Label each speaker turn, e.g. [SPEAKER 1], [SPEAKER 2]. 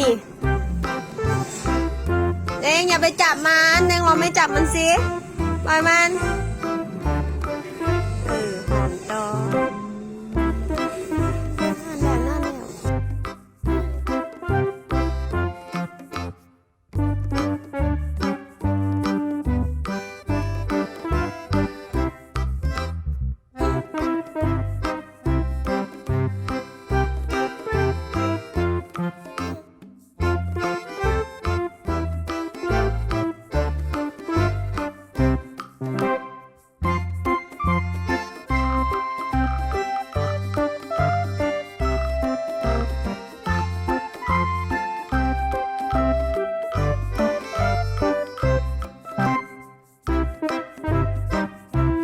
[SPEAKER 1] นี่เด้งอย่าไปจับมันเด้งลองไม่จับมันสิปล่อยมัน